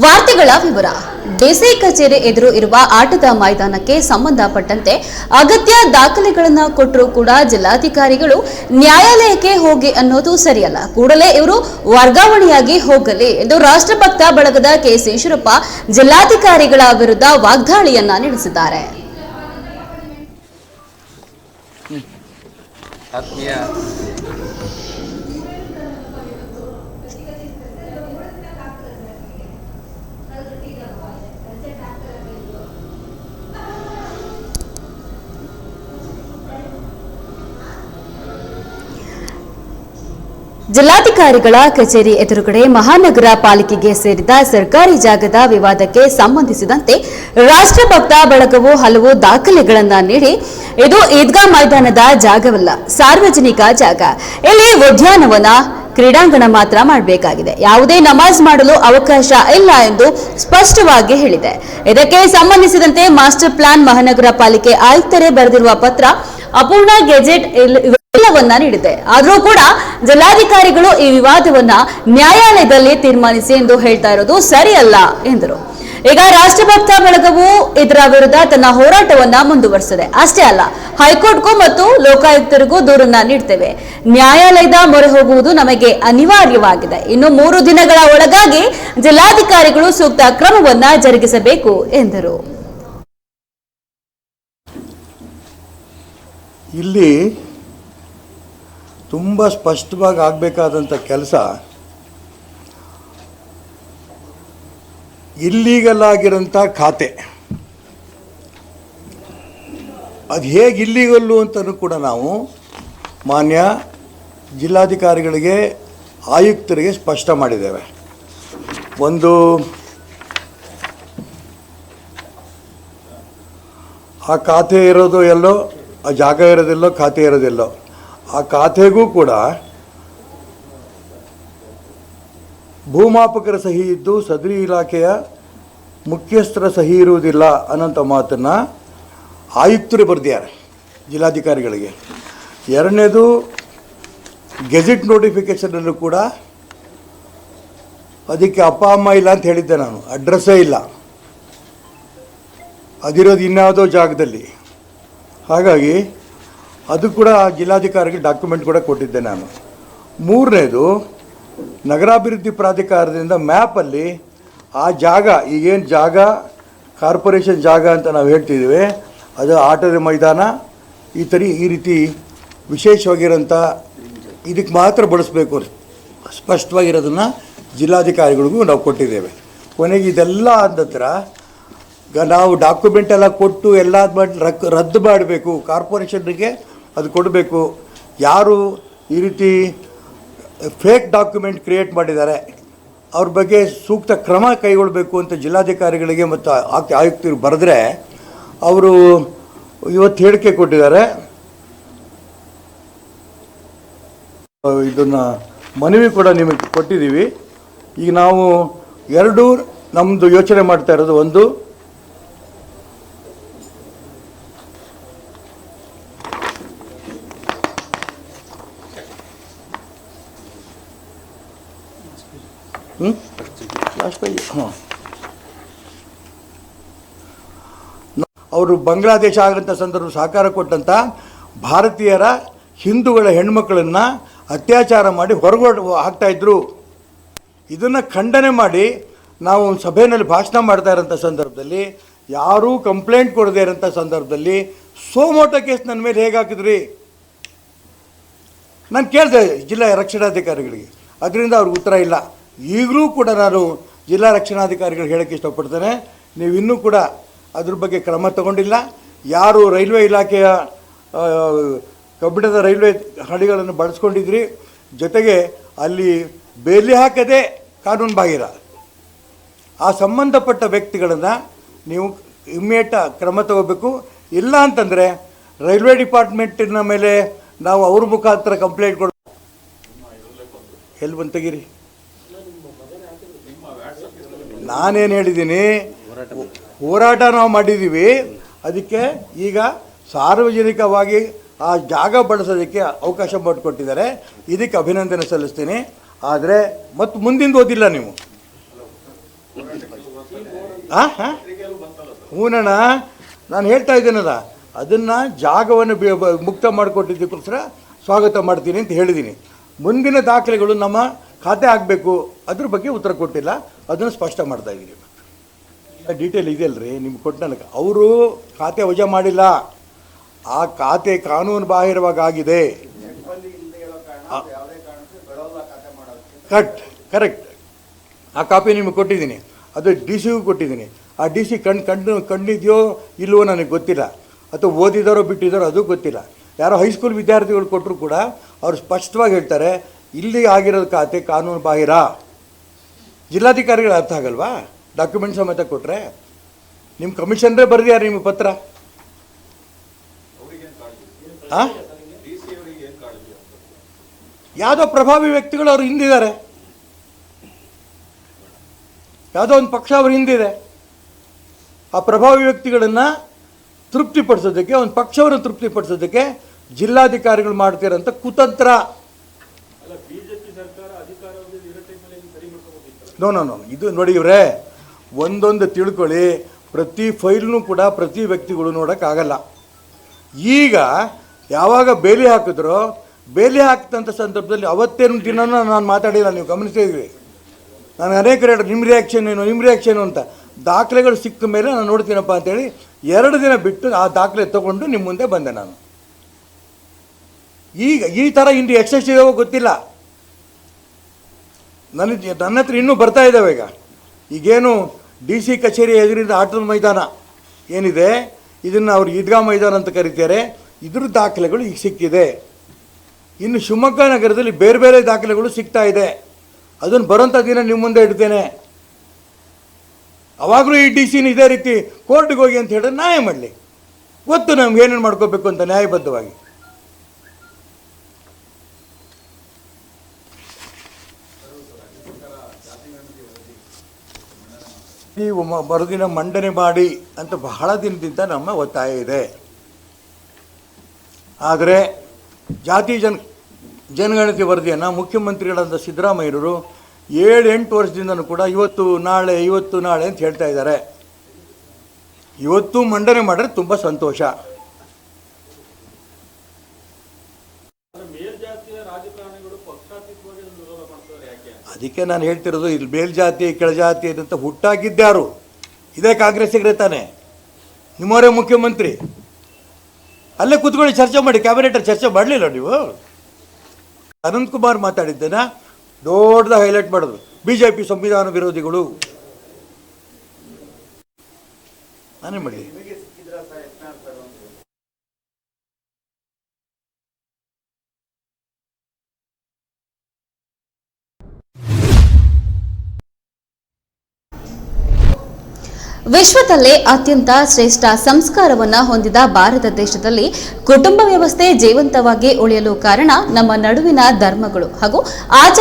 ವಾರ್ತೆಗಳ ವಿವರ. ಡಿಸಿ ಕಚೇರಿ ಎದುರು ಇರುವ ಆಟದ ಮೈದಾನಕ್ಕೆ ಸಂಬಂಧಪಟ್ಟಂತೆ ಅಗತ್ಯ ದಾಖಲೆಗಳನ್ನ ಕೊಟ್ಟರೂ ಕೂಡ ಜಿಲ್ಲಾಧಿಕಾರಿಗಳು ನ್ಯಾಯಾಲಯಕ್ಕೆ ಹೋಗಿ ಅನ್ನೋದು ಸರಿಯಲ್ಲ. ಕೂಡಲೇ ಇವರು ವರ್ಗಾವಣೆಯಾಗಿ ಹೋಗಲಿ ಎಂದು ರಾಷ್ಟ್ರಭಕ್ತ ಬಳಗದ ಕೆಸಿ ಈಶ್ವರಪ್ಪ ಜಿಲ್ಲಾಧಿಕಾರಿಗಳ ವಿರುದ್ಧ ವಾಗ್ದಾಳಿಯನ್ನ ನಡೆಸಿದ್ದಾರೆ. ಆತ್ಮೀಯ ಜಿಲ್ಲಾಧಿಕಾರಿಗಳ ಕಚೇರಿ ಎದುರುಗಡೆ ಮಹಾನಗರ ಪಾಲಿಕೆಗೆ ಸೇರಿದ ಸರ್ಕಾರಿ ಜಾಗದ ವಿವಾದಕ್ಕೆ ಸಂಬಂಧಿಸಿದಂತೆ ರಾಷ್ಟ್ರಭಕ್ತ ಬಳಗವು ಹಲವು ದಾಖಲೆಗಳನ್ನು ನೀಡಿ, ಇದು ಈದ್ಗಾ ಮೈದಾನದ ಜಾಗವಲ್ಲ, ಸಾರ್ವಜನಿಕ ಜಾಗ. ಇಲ್ಲಿ ಉದ್ಯಾನವನ, ಕ್ರೀಡಾಂಗಣ ಮಾತ್ರ ಮಾಡಬೇಕಾಗಿದೆ. ಯಾವುದೇ ನಮಾಜ್ ಮಾಡಲು ಅವಕಾಶ ಇಲ್ಲ ಎಂದು ಸ್ಪಷ್ಟವಾಗಿ ಹೇಳಿದೆ. ಇದಕ್ಕೆ ಸಂಬಂಧಿಸಿದಂತೆ ಮಾಸ್ಟರ್ ಪ್ಲಾನ್ ಮಹಾನಗರ ಪಾಲಿಕೆ ಆಯುಕ್ತರೇ ಬರೆದಿರುವ ಪತ್ರ ಅಪೂರ್ಣ ಗೆಜೆಟ್ ಇವೆಲ್ಲವನ್ನ ನೀಡಿದೆ. ಆದರೂ ಕೂಡ ಜಿಲ್ಲಾಧಿಕಾರಿಗಳು ಈ ವಿವಾದವನ್ನ ನ್ಯಾಯಾಲಯದಲ್ಲಿ ತೀರ್ಮಾನಿಸಿ ಎಂದು ಹೇಳ್ತಾ ಇರೋದು ಸರಿಯಲ್ಲ, ಎಂದರು. ಈಗ ರಾಷ್ಟ್ರಭಕ್ತ ಬಳಗವು ಇದರ ವಿರುದ್ಧ ತನ್ನ ಹೋರಾಟವನ್ನ ಮುಂದುವರಿಸಿದೆ. ಅಷ್ಟೇ ಅಲ್ಲ, ಹೈಕೋರ್ಟ್ಗೂ ಮತ್ತು ಲೋಕಾಯುಕ್ತರಿಗೂ ದೂರನ್ನ ನೀಡ್ತೇವೆ. ನ್ಯಾಯಾಲಯದ ಮೊರೆ ಹೋಗುವುದು ನಮಗೆ ಅನಿವಾರ್ಯವಾಗಿದೆ. ಇನ್ನು ಮೂರು ದಿನಗಳ ಒಳಗಾಗಿ ಜಿಲ್ಲಾಧಿಕಾರಿಗಳು ಸೂಕ್ತ ಕ್ರಮವನ್ನ ಜರುಗಿಸಬೇಕು, ಎಂದರು. ಇಲ್ಲಿ ತುಂಬ ಸ್ಪಷ್ಟವಾಗಿ ಆಗಬೇಕಾದಂಥ ಕೆಲಸ ಇಲ್ಲೀಗಲ್ ಆಗಿರೋಂಥ ಖಾತೆ. ಅದು ಹೇಗೆ ಇಲ್ಲಿಗಲ್ಲು ಅಂತಲೂ ಕೂಡ ನಾವು ಮಾನ್ಯ ಜಿಲ್ಲಾಧಿಕಾರಿಗಳಿಗೆ, ಆಯುಕ್ತರಿಗೆ ಸ್ಪಷ್ಟ ಮಾಡಿದ್ದೇವೆ. ಒಂದು ಆ ಖಾತೆ ಇರೋದು ಎಲ್ಲೋ ಆ ಜಾಗ ಇರೋದಿಲ್ಲೋ, ಖಾತೆ ಇರೋದಿಲ್ಲೋ, ಆ ಖಾತೆಗೂ ಕೂಡ ಭೂಮಾಪಕರ ಸಹಿ ಇದ್ದು ಸದರಿ ಇಲಾಖೆಯ ಮುಖ್ಯಸ್ಥರ ಸಹಿ ಇರುವುದಿಲ್ಲ ಅನ್ನೋಂಥ ಮಾತನ್ನು ಆಯುಕ್ತರು ಬರೆದಿದ್ದಾರೆ, ಜಿಲ್ಲಾಧಿಕಾರಿಗಳಿಗೆ. ಎರಡನೇದು, ಗೆಜೆಟ್ ನೋಟಿಫಿಕೇಷನಲ್ಲೂ ಕೂಡ ಅದಕ್ಕೆ ಅಪ್ಪ, ಅಮ್ಮ ಇಲ್ಲ ಅಂತ ಹೇಳಿದ್ದೆ ನಾನು, ಅಡ್ರೆಸ್ಸೇ ಇಲ್ಲ. ಅದಿರೋದು ಇನ್ಯಾವುದೋ ಜಾಗದಲ್ಲಿ. ಹಾಗಾಗಿ ಅದು ಕೂಡ ಜಿಲ್ಲಾಧಿಕಾರಿಗೆ ಡಾಕ್ಯುಮೆಂಟ್ ಕೂಡ ಕೊಟ್ಟಿದ್ದೆ ನಾನು. ಮೂರನೇದು, ನಗರಾಭಿವೃದ್ಧಿ ಪ್ರಾಧಿಕಾರದಿಂದ ಮ್ಯಾಪಲ್ಲಿ ಆ ಜಾಗ, ಈಗೇನು ಜಾಗ ಕಾರ್ಪೊರೇಷನ್ ಜಾಗ ಅಂತ ನಾವು ಹೇಳ್ತಿದ್ದೀವಿ ಅದು ಆಟದ ಮೈದಾನ, ಈ ಥರ ಈ ರೀತಿ ವಿಶೇಷವಾಗಿರೋಂಥ ಇದಕ್ಕೆ ಮಾತ್ರ ಬಳಸಬೇಕು ಸ್ಪಷ್ಟವಾಗಿರೋದನ್ನು ಜಿಲ್ಲಾಧಿಕಾರಿಗಳಿಗೂ ನಾವು ಕೊಟ್ಟಿದ್ದೇವೆ. ಕೊನೆಗೆ ಇದೆಲ್ಲ ಆದ ನಂತರ ನಾವು ಡಾಕ್ಯುಮೆಂಟ್ ಎಲ್ಲ ಕೊಟ್ಟು ಎಲ್ಲ ಮಾಡಿ ರದ್ದು ಮಾಡಬೇಕು, ಕಾರ್ಪೊರೇಷನ್ಗೆ ಅದು ಕೊಡಬೇಕು. ಯಾರು ಈ ರೀತಿ ಫೇಕ್ ಡಾಕ್ಯುಮೆಂಟ್ ಕ್ರಿಯೇಟ್ ಮಾಡಿದ್ದಾರೆ, ಅವ್ರ ಬಗ್ಗೆ ಸೂಕ್ತ ಕ್ರಮ ಕೈಗೊಳ್ಳಬೇಕು ಅಂತ ಜಿಲ್ಲಾಧಿಕಾರಿಗಳಿಗೆ ಮತ್ತು ಆಯುಕ್ತರು ಬರೆದ್ರೆ, ಅವರು ಇವತ್ತು ಹೇಳಿಕೆ ಕೊಟ್ಟಿದ್ದಾರೆ. ಇದನ್ನು ಮನವಿ ಕೂಡ ನಿಮಗೆ ಕೊಟ್ಟಿದ್ದೀವಿ. ಈಗ ನಾವು ಎರಡು ನಮ್ಮದು ಯೋಚನೆ ಮಾಡ್ತಾ ಇರೋದು ಒಂದು ಹಾಂ ಅವರು ಬಾಂಗ್ಲಾದೇಶ ಆಗಂಥ ಸಂದರ್ಭ ಸಹಕಾರ ಕೊಟ್ಟಂಥ ಭಾರತೀಯರ ಹಿಂದೂಗಳ ಹೆಣ್ಮಕ್ಳನ್ನು ಅತ್ಯಾಚಾರ ಮಾಡಿ ಹೊರಗಡೆ ಹಾಕ್ತಾ ಇದ್ರು. ಇದನ್ನು ಖಂಡನೆ ಮಾಡಿ ನಾವು ಒಂದು ಸಭೆಯಲ್ಲಿ ಭಾಷಣ ಮಾಡ್ತಾ ಇರೋಂಥ ಸಂದರ್ಭದಲ್ಲಿ, ಯಾರೂ ಕಂಪ್ಲೇಂಟ್ ಕೊಡದೇ ಇರೋಂಥ ಸಂದರ್ಭದಲ್ಲಿ ಸೋಮೋಟ ಕೇಸ್ ನನ್ನ ಮೇಲೆ ಹೇಗೆ ಹಾಕಿದ್ರಿ? ನಾನು ಕೇಳಿದೆ ಜಿಲ್ಲಾ ರಕ್ಷಣಾಧಿಕಾರಿಗಳಿಗೆ. ಅದರಿಂದ ಅವ್ರಿಗೆ ಉತ್ತರ ಇಲ್ಲ. ಈಗಲೂ ಕೂಡ ನಾನು ಜಿಲ್ಲಾ ರಕ್ಷಣಾಧಿಕಾರಿಗಳು ಹೇಳೋಕ್ಕೆ ಇಷ್ಟಪಡ್ತೇನೆ. ನೀವು ಇನ್ನೂ ಕೂಡ ಅದ್ರ ಬಗ್ಗೆ ಕ್ರಮ ತಗೊಂಡಿಲ್ಲ. ಯಾರು ರೈಲ್ವೆ ಇಲಾಖೆಯ ಕಬ್ಬಿಣದ ರೈಲ್ವೆ ಹಳಿಗಳನ್ನು ಬಳಸ್ಕೊಂಡಿದ್ರಿ. ಜೊತೆಗೆ ಅಲ್ಲಿ ಬೇಲಿ ಹಾಕದೆ ಕಾನೂನು ಬಾಹಿರ. ಆ ಸಂಬಂಧಪಟ್ಟ ವ್ಯಕ್ತಿಗಳನ್ನು ನೀವು ಇಮ್ಮಿಡಿಯೇಟ್ ಕ್ರಮ ತಗೋಬೇಕು. ಇಲ್ಲ ಅಂತಂದರೆ ರೈಲ್ವೆ ಡಿಪಾರ್ಟ್ಮೆಂಟಿನ ಮೇಲೆ ನಾವು ಅವ್ರ ಮುಖಾಂತರ ಕಂಪ್ಲೇಂಟ್ ಕೊಡ ಎಲ್ಲಿ ಬಂದು ತೆಗೀರಿ? ನಾನೇನು ಹೇಳಿದ್ದೀನಿ, ಹೋರಾಟ ನಾವು ಮಾಡಿದ್ದೀವಿ ಅದಕ್ಕೆ ಈಗ ಸಾರ್ವಜನಿಕವಾಗಿ ಆ ಜಾಗ ಬಳಸೋದಕ್ಕೆ ಅವಕಾಶ ಮಾಡಿಕೊಟ್ಟಿದ್ದಾರೆ. ಇದಕ್ಕೆ ಅಭಿನಂದನೆ ಸಲ್ಲಿಸ್ತೀನಿ. ಆದರೆ ಮತ್ತು ಮುಂದಿಂದ ಓದಿಲ್ಲ ನೀವು. ಹಾಂ ಹಾಂ ಹೂನಣ್ಣ, ನಾನು ಹೇಳ್ತಾ ಇದ್ದೀನಲ್ಲ, ಅದನ್ನು ಜಾಗವನ್ನು ಮುಕ್ತ ಮಾಡಿಕೊಟ್ಟಿದ್ದಕ್ಕೋಸ್ಕರ ಸ್ವಾಗತ ಮಾಡ್ತೀನಿ ಅಂತ ಹೇಳಿದ್ದೀನಿ. ಮುಂದಿನ ದಾಖಲೆಗಳು ನಮ್ಮ ಖಾತೆ ಆಗಬೇಕು ಅದ್ರ ಬಗ್ಗೆ ಉತ್ತರ ಕೊಟ್ಟಿಲ್ಲ. ಅದನ್ನು ಸ್ಪಷ್ಟ ಮಾಡ್ತಾ ಇದ್ದೀನಿ. ಡೀಟೇಲ್ ರೀ ನಿಮ್ಗೆ ಕೊಟ್ಟನಲ್ಲ ಅವರು ಖಾತೆ ವಜಾ ಮಾಡಿಲ್ಲ. ಆ ಖಾತೆ ಕಾನೂನು ಬಾಹಿರವಾಗಿದೆ ಕಟ್ ಕರೆಕ್ಟ್ ಆ ಕಾಪಿ ನಿಮಗೆ ಕೊಟ್ಟಿದ್ದೀನಿ. ಅದು ಡಿ ಸಿಗೂ ಕೊಟ್ಟಿದ್ದೀನಿ. ಆ ಡಿ ಸಿ ಕಣ್, ಕಣ್ಣು, ಕಣ್ಣಿದೆಯೋ ಇಲ್ಲವೋ ನನಗೆ ಗೊತ್ತಿಲ್ಲ. ಅಥವಾ ಓದಿದಾರೋ ಬಿಟ್ಟಿದ್ದಾರೋ ಅದು ಗೊತ್ತಿಲ್ಲ. ಯಾರೋ ಹೈಸ್ಕೂಲ್ ವಿದ್ಯಾರ್ಥಿಗಳು ಕೊಟ್ಟರು ಕೂಡ ಅವ್ರು ಸ್ಪಷ್ಟವಾಗಿ ಹೇಳ್ತಾರೆ, ಇಲ್ಲಿ ಆಗಿರೋದು ಖಾತೆ ಕಾನೂನು ಬಾಹಿರ. ಜಿಲ್ಲಾಧಿಕಾರಿಗಳು ಅರ್ಥ ಆಗಲ್ವಾ? ಡಾಕ್ಯುಮೆಂಟ್ ಸಮೇತ ಕೊಟ್ಟರೆ ನಿಮ್ಮ ಕಮಿಷನ್ರೇ ಬರೆದ್ಯಾರು ನಿಮ್ಮ ಪತ್ರ? ಹಾಂ ಯಾವುದೋ ಪ್ರಭಾವಿ ವ್ಯಕ್ತಿಗಳು ಅವ್ರು ಹಿಂದಿದ್ದಾರೆ. ಯಾವುದೋ ಒಂದು ಪಕ್ಷ ಅವ್ರ ಹಿಂದಿದೆ. ಆ ಪ್ರಭಾವಿ ವ್ಯಕ್ತಿಗಳನ್ನು ತೃಪ್ತಿಪಡಿಸೋದಕ್ಕೆ, ಒಂದು ಪಕ್ಷವನ್ನು ತೃಪ್ತಿಪಡಿಸೋದಕ್ಕೆ ಜಿಲ್ಲಾಧಿಕಾರಿಗಳು ಮಾಡ್ತೀರಂತ ಕುತಂತ್ರ. ನೋ ನೋ ನೋ ಇದು ನೋಡಿ ಇವ್ರೆ ಒಂದೊಂದು ತಿಳ್ಕೊಳ್ಳಿ ಪ್ರತಿ ಫೈಲ್ನು ಕೂಡ ಪ್ರತಿ ವ್ಯಕ್ತಿಗಳು ನೋಡೋಕ್ಕಾಗಲ್ಲ. ಈಗ ಯಾವಾಗ ಬೇಲಿ ಹಾಕಿದ್ರೋ ಬೇಲಿ ಹಾಕಿದಂಥ ಸಂದರ್ಭದಲ್ಲಿ ಅವತ್ತೇನು ದಿನನೂ ನಾನು ಮಾತಾಡಿಲ್ಲ ನೀವು ಗಮನಿಸಿದ್ವಿ ನಾನು ಅನೇಕ ರೇಟ್ ನಿಮ್ಮ ರಿಯಾಕ್ಷನ್ ಏನು ನಿಮ್ಮ ರಿಯಾಕ್ಷನ್ ಅಂತ. ದಾಖಲೆಗಳು ಸಿಕ್ಕ ಮೇಲೆ ನಾನು ನೋಡ್ತೀನಪ್ಪ ಅಂತೇಳಿ ಎರಡು ದಿನ ಬಿಟ್ಟು ಆ ದಾಖಲೆ ತಗೊಂಡು ನಿಮ್ಮ ಮುಂದೆ ಬಂದೆ ನಾನು. ಈಗ ಈ ಥರ ಇಂದು ಇದಾವೋ ಗೊತ್ತಿಲ್ಲ. ನನಗೆ ನನ್ನ ಹತ್ರ ಇನ್ನೂ ಬರ್ತಾ ಇದ್ದಾವೆ ಈಗ. ಈಗೇನು ಡಿ ಸಿ ಕಚೇರಿ ಎದುರಿದ ಆಟದ ಮೈದಾನ ಏನಿದೆ? ಇದನ್ನು ಅವ್ರು ಈದ್ಗಾ ಮೈದಾನ ಅಂತ ಕರೀತಾರೆ. ಇದ್ರ ದಾಖಲೆಗಳು ಈಗ ಸಿಕ್ಕಿದೆ. ಇನ್ನು ಶಿವಮೊಗ್ಗ ನಗರದಲ್ಲಿ ಬೇರೆ ಬೇರೆ ದಾಖಲೆಗಳು ಸಿಗ್ತಾ ಇದೆ. ಅದನ್ನು ಬರೋಂಥ ದಿನ ನಿಮ್ಮ ಮುಂದೆ ಇಡ್ತೇನೆ. ಅವಾಗಲೂ ಈ ಡಿ ಸಿನ ಇದೇ ರೀತಿ ಕೋರ್ಟ್ಗೆ ಹೋಗಿ ಅಂತ ಹೇಳಿದ್ರೆ ನ್ಯಾಯ ಮಾಡಲಿ. ಗೊತ್ತು ನಮ್ಗೆ ಏನೇನು ಮಾಡ್ಕೋಬೇಕು ಅಂತ ನ್ಯಾಯಬದ್ಧವಾಗಿ. ಈ ಮರುದಿನ ಮಂಡನೆ ಮಾಡಿ ಅಂತ ಬಹಳ ದಿನದಿಂದ ನಮ್ಮ ಒತ್ತಾಯ ಇದೆ. ಆದರೆ ಜಾತಿ ಜನ, ಜನಗಣತಿ ವರದಿಯನ್ನು ಮುಖ್ಯಮಂತ್ರಿಗಳಾದ ಸಿದ್ದರಾಮಯ್ಯರು ಏಳು ಎಂಟು ವರ್ಷದಿಂದನೂ ಕೂಡ ಇವತ್ತು ನಾಳೆ ಇವತ್ತು ನಾಳೆ ಅಂತ ಹೇಳ್ತಾ ಇದ್ದಾರೆ. ಇವತ್ತು ಮಂಡನೆ ಮಾಡಿದ್ರೆ ತುಂಬ ಸಂತೋಷ. ಅದಕ್ಕೆ ನಾನು ಹೇಳ್ತಿರೋದು, ಇಲ್ಲಿ ಮೇಲ್ಜಾತಿ ಕೆಳಜಾತಿ ಅಂತ ಹುಟ್ಟಾಗಿದ್ದ್ಯಾರು ಇದೇ ಕಾಂಗ್ರೆಸ್ಸಿಗರೇ ತಾನೆ. ನಿಮ್ಮವರೇ ಮುಖ್ಯಮಂತ್ರಿ. ಅಲ್ಲೇ ಕೂತ್ಕೊಳ್ಳಿ, ಚರ್ಚೆ ಮಾಡಿ, ಕ್ಯಾಬಿನೆಟ್ ಚರ್ಚೆ ಮಾಡಲಿಲ್ಲ ನೀವು? ಅನಂತ್ ಕುಮಾರ್ ಮಾತಾಡಿದ್ದೇನ ದೊಡ್ಡದ ಹೈಲೈಟ್ ಮಾಡಿದ್ರು ಬಿ ಜೆ ಪಿ ಸಂವಿಧಾನ ವಿರೋಧಿಗಳು. ನಾನೇ ಮಾಡಲಿ ವಿಶ್ವದಲ್ಲೇ ಅತ್ಯಂತ ಶ್ರೇಷ್ಠ ಸಂಸ್ಕಾರವನ್ನ ಹೊಂದಿದ ಭಾರತ ದೇಶದಲ್ಲಿ ಕುಟುಂಬ ವ್ಯವಸ್ಥೆ ಜೀವಂತವಾಗಿ ಉಳಿಯಲು ಕಾರಣ ನಮ್ಮ ನಡುವಿನ ಧರ್ಮಗಳು ಹಾಗೂ ಆಚಾರ